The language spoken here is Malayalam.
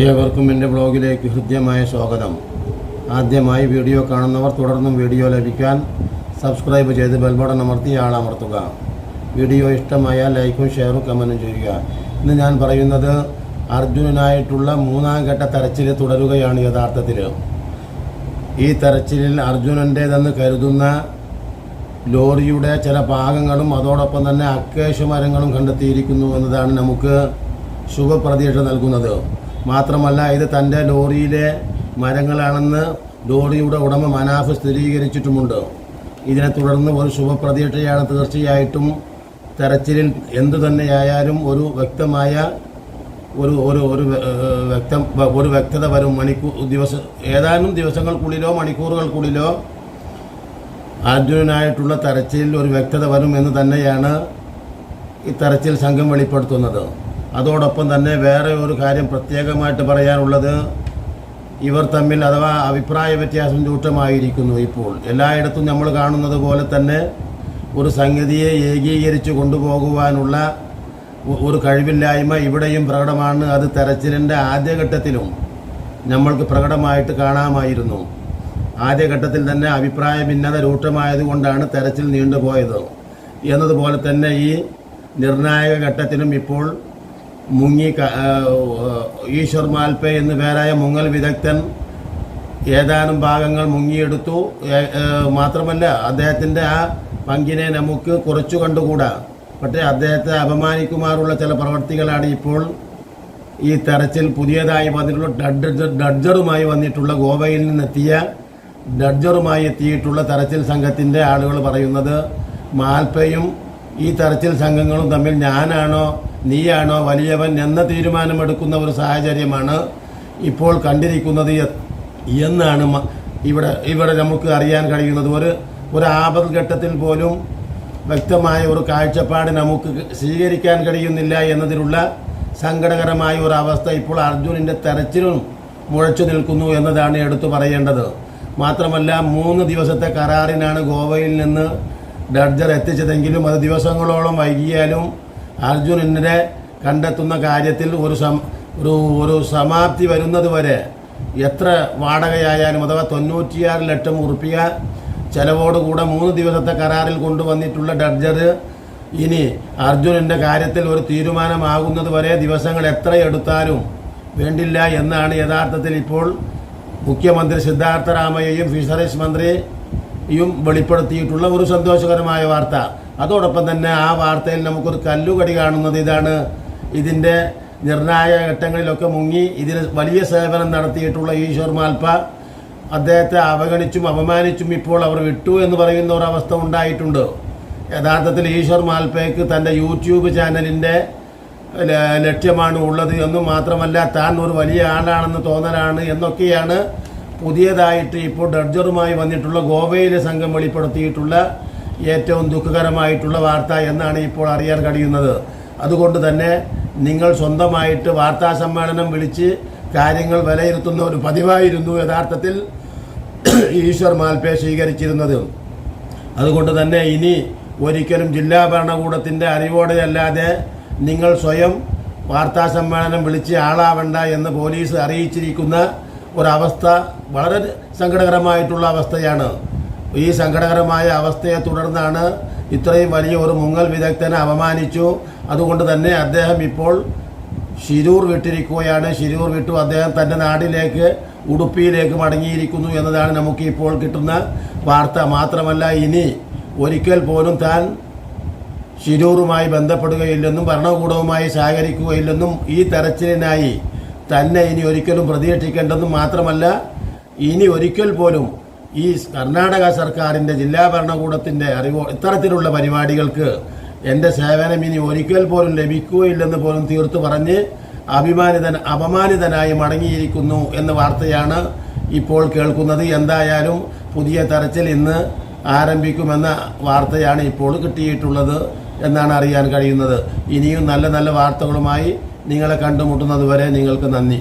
ഏവർക്കും എന്റെ ബ്ലോഗിലേക്ക് ഹൃദ്യമായ സ്വാഗതം. ആദ്യമായി വീഡിയോ കാണുന്നവർ തുടർന്നും വീഡിയോ ലഭിക്കാൻ സബ്സ്ക്രൈബ് ചെയ്ത് ബെൽബട്ടൺ അമർത്തി ആളമർത്തുക. വീഡിയോ ഇഷ്ടമായാൽ ലൈക്കും ഷെയറും കമന്റും ചെയ്യുക. ഇന്ന് ഞാൻ പറയുന്നത് അർജുനനായിട്ടുള്ള മൂന്നാം ഘട്ട തെരച്ചിൽ തുടരുകയാണ് യഥാർത്ഥത്തിൽ. ഈ തെരച്ചിലിൽ അർജുനന്റേതെന്ന് കരുതുന്ന ലോറിയുടെ ചില ഭാഗങ്ങളും അതോടൊപ്പം തന്നെ അക്കേശ മരങ്ങളും കണ്ടെത്തിയിരിക്കുന്നു എന്നതാണ് നമുക്ക് ശുഭപ്രതീക്ഷ നൽകുന്നത്. മാത്രമല്ല ഇത് തന്റെ ലോറിയിലെ മരങ്ങളാണെന്ന് ലോറിയുടെ ഉടമ മനാഫ് സ്ഥിരീകരിച്ചിട്ടുമുണ്ട്. ഇതിനെ തുടർന്ന് ഒരു ശുഭപ്രതീക്ഷയാണ് തീർച്ചയായിട്ടും തെരച്ചിലിൽ എന്തു തന്നെയായാലും ഒരു വ്യക്തമായ ഒരു ഒരു ഒരു വ്യക്തം ഒരു വ്യക്തത വരും. മണിക്കൂർ ദിവസം ഏതാനും ദിവസങ്ങൾക്കുള്ളിലോ മണിക്കൂറുകൾക്കുള്ളിലോ അർജുനനായിട്ടുള്ള തെരച്ചിലിൽ ഒരു വ്യക്തത വരും എന്ന് തന്നെയാണ് ഈ തെരച്ചിൽ സംഘം വെളിപ്പെടുത്തുന്നത്. അതോടൊപ്പം തന്നെ വേറെ ഒരു കാര്യം പ്രത്യേകമായിട്ട് പറയാനുള്ളത് ഇവർ തമ്മിൽ അഥവാ അഭിപ്രായ വ്യത്യാസം രൂക്ഷമായിരിക്കുന്നു ഇപ്പോൾ. എല്ലായിടത്തും നമ്മൾ കാണുന്നത് പോലെ തന്നെ ഒരു സംഗതിയെ ഏകീകരിച്ച് കൊണ്ടുപോകുവാനുള്ള ഒരു കഴിവില്ലായ്മ ഇവിടെയും പ്രകടമാണ്. അത് തെരച്ചിലിന്റെ ആദ്യഘട്ടത്തിലും നമ്മൾക്ക് പ്രകടമായിട്ട് കാണാമായിരുന്നു. ആദ്യഘട്ടത്തിൽ തന്നെ അഭിപ്രായ ഭിന്നത രൂക്ഷമായതുകൊണ്ടാണ് തെരച്ചിൽ നീണ്ടുപോയത്. എന്നതുപോലെ തന്നെ ഈ നിർണായക ഘട്ടത്തിലും ഇപ്പോൾ മുങ്ങി ഈശ്വർ മാൽപേ എന്ന് പേരായ മുങ്ങൽ വിദഗ്ധൻ ഏതാനും ഭാഗങ്ങൾ മുങ്ങിയെടുത്തു. മാത്രമല്ല അദ്ദേഹത്തിന്റെ ആ പങ്കിനെ നമുക്ക് കുറച്ചു കണ്ടുകൂടാ. പക്ഷേ അദ്ദേഹത്തെ അപമാനിക്കുമാറുള്ള ചില പ്രവർത്തികളാണ് ഇപ്പോൾ ഈ തെരച്ചിൽ പുതിയതായി വന്നിട്ടുള്ള ഡഡ്ജർ ഡഡ്ജറുമായി വന്നിട്ടുള്ള ഗോവയിൽ നിന്നെത്തിയ ഡഡ്ജറുമായി എത്തിയിട്ടുള്ള തെരച്ചിൽ സംഘത്തിന്റെ ആളുകൾ പറയുന്നത് മാൽപ്പയും ഈ തെരച്ചിൽ സംഘങ്ങളും തമ്മിൽ ഞാനാണോ നീയാണോ വലിയവൻ എന്ന തീരുമാനമെടുക്കുന്ന ഒരു സാഹചര്യമാണ് ഇപ്പോൾ കണ്ടിരിക്കുന്നത് എന്നാണ് ഇവിടെ ഇവിടെ നമുക്ക് അറിയാൻ കഴിയുന്നത്. ഒരു ഒരു ആപത് ഘട്ടത്തിൽ പോലും വ്യക്തമായ ഒരു കാഴ്ചപ്പാട് നമുക്ക് സ്വീകരിക്കാൻ കഴിയുന്നില്ല എന്നതിലുള്ള സങ്കടകരമായ ഒരു അവസ്ഥ ഇപ്പോൾ അർജുനിന്റെ തെരച്ചിലും മുഴച്ചു നിൽക്കുന്നു എന്നതാണ് എടുത്തു പറയേണ്ടത്. മാത്രമല്ല മൂന്ന് ദിവസത്തെ കരാറിനാണ് ഗോവയിൽ നിന്ന് ഡഡ്ജർ എത്തിച്ചതെങ്കിലും അത് ദിവസങ്ങളോളം വൈകിയാലും അർജുനനെ കണ്ടെത്തുന്ന കാര്യത്തിൽ ഒരു സം ഒരു ഒരു സമാപ്തി വരുന്നത് വരെ എത്ര വാടകയായാലും അഥവാ തൊണ്ണൂറ്റിയാറ് ലക്ഷം ഉറുപ്പിക ചെലവോടുകൂടെ മൂന്ന് ദിവസത്തെ കരാറിൽ കൊണ്ടുവന്നിട്ടുള്ള ഡഡ്ജർ ഇനി അർജുനന്റെ കാര്യത്തിൽ ഒരു തീരുമാനമാകുന്നത് വരെ ദിവസങ്ങൾ എത്ര എടുത്താലും വേണ്ടില്ല എന്നാണ് യഥാർത്ഥത്തിൽ ഇപ്പോൾ മുഖ്യമന്ത്രി സിദ്ധാർത്ഥ രാമയ്യയും ഫിഷറീസ് മന്ത്രിയും വെളിപ്പെടുത്തിയിട്ടുള്ള ഒരു സന്തോഷകരമായ വാർത്ത. അതോടൊപ്പം തന്നെ ആ വാർത്തയിൽ നമുക്കൊരു കല്ലുകടി കാണുന്നത് ഇതാണ്. ഇതിന്റെ നിർണായക ഘട്ടങ്ങളിലൊക്കെ മുങ്ങി ഇതിന് വലിയ സേവനം നടത്തിയിട്ടുള്ള ഈശ്വർ മാൽപ്പ. അദ്ദേഹത്തെ അവഗണിച്ചും അപമാനിച്ചും ഇപ്പോൾ അവർ വിട്ടു എന്ന് പറയുന്ന ഒരവസ്ഥ ഉണ്ടായിട്ടുണ്ട്. യഥാർത്ഥത്തിൽ ഈശ്വർ മാൽപ്പയ്ക്ക് തന്റെ യൂട്യൂബ് ചാനലിന്റെ ലക്ഷ്യമാണ് ഉള്ളത് എന്നും മാത്രമല്ല താൻ ഒരു വലിയ ആളാണെന്ന് തോന്നലാണ് എന്നൊക്കെയാണ് പുതിയതായിട്ട് ഇപ്പോൾ ഡഡ്ജറുമായി വന്നിട്ടുള്ള ഗോവയിലെ സംഘം വെളിപ്പെടുത്തിയിട്ടുള്ള ഏറ്റവും ദുഃഖകരമായിട്ടുള്ള വാർത്ത എന്നാണ് ഇപ്പോൾ അറിയാൻ കഴിയുന്നത്. അതുകൊണ്ട് തന്നെ നിങ്ങൾ സ്വന്തമായിട്ട് വാർത്താ സമ്മേളനം വിളിച്ച് കാര്യങ്ങൾ വിലയിരുത്തുന്ന ഒരു പതിവായിരുന്നു യഥാർത്ഥത്തിൽ ഈശ്വർ മാൽപേ സ്വീകരിച്ചിരുന്നത്. അതുകൊണ്ട് തന്നെ ഇനി ഒരിക്കലും ജില്ലാ ഭരണകൂടത്തിന്റെ അറിവോടെയല്ലാതെ നിങ്ങൾ സ്വയം വാർത്താ സമ്മേളനം വിളിച്ച് ആളാവണ്ട എന്ന് പോലീസ് അറിയിച്ചിരിക്കുന്ന ഒരവസ്ഥ വളരെ സങ്കടകരമായിട്ടുള്ള അവസ്ഥയാണ്. ഈ സങ്കടകരമായ അവസ്ഥയെ തുടർന്നാണ് ഇത്രയും വലിയ ഒരു മുങ്ങൽ വിദഗ്ധനെ അപമാനിച്ചു. അതുകൊണ്ട് തന്നെ അദ്ദേഹം ഇപ്പോൾ ശിരൂർ വിട്ടിരിക്കുകയാണ്. ശിരൂർ വിട്ടു അദ്ദേഹം തന്റെ നാടിലേക്ക് ഉടുപ്പിയിലേക്ക് മടങ്ങിയിരിക്കുന്നു എന്നതാണ് നമുക്ക് ഇപ്പോൾ കിട്ടുന്ന വാർത്ത. മാത്രമല്ല ഇനി ഒരിക്കൽ പോലും താൻ ശിരൂറുമായി ബന്ധപ്പെടുകയില്ലെന്നും ഭരണകൂടവുമായി സഹകരിക്കുകയില്ലെന്നും ഈ തെരച്ചിലിനായി തന്നെ ഇനി ഒരിക്കലും പ്രതീക്ഷിക്കേണ്ടെന്നും മാത്രമല്ല ഇനി ഒരിക്കൽ പോലും ഈ കർണാടക സർക്കാരിന്റെ ജില്ലാ ഭരണകൂടത്തിന്റെ അറിവോ ഇത്തരത്തിലുള്ള പരിപാടികൾക്ക് എന്റെ സേവനം ഇനി ഒരിക്കൽ പോലും ലഭിക്കുകയില്ലെന്ന് പോലും തീർത്തു പറഞ്ഞ് അഭിമാനിതൻ അപമാനിതനായി മടങ്ങിയിരിക്കുന്നു എന്ന വാർത്തയാണ് ഇപ്പോൾ കേൾക്കുന്നത്. എന്തായാലും പുതിയ തെരച്ചിൽ ഇന്ന് ആരംഭിക്കുമെന്ന വാർത്തയാണ് ഇപ്പോൾ കിട്ടിയിട്ടുള്ളത് എന്നാണ് അറിയാൻ കഴിയുന്നത്. ഇനിയും നല്ല നല്ല വാർത്തകളുമായി നിങ്ങളെ കണ്ടുമുട്ടുന്നതുവരെ നിങ്ങൾക്ക് നന്ദി.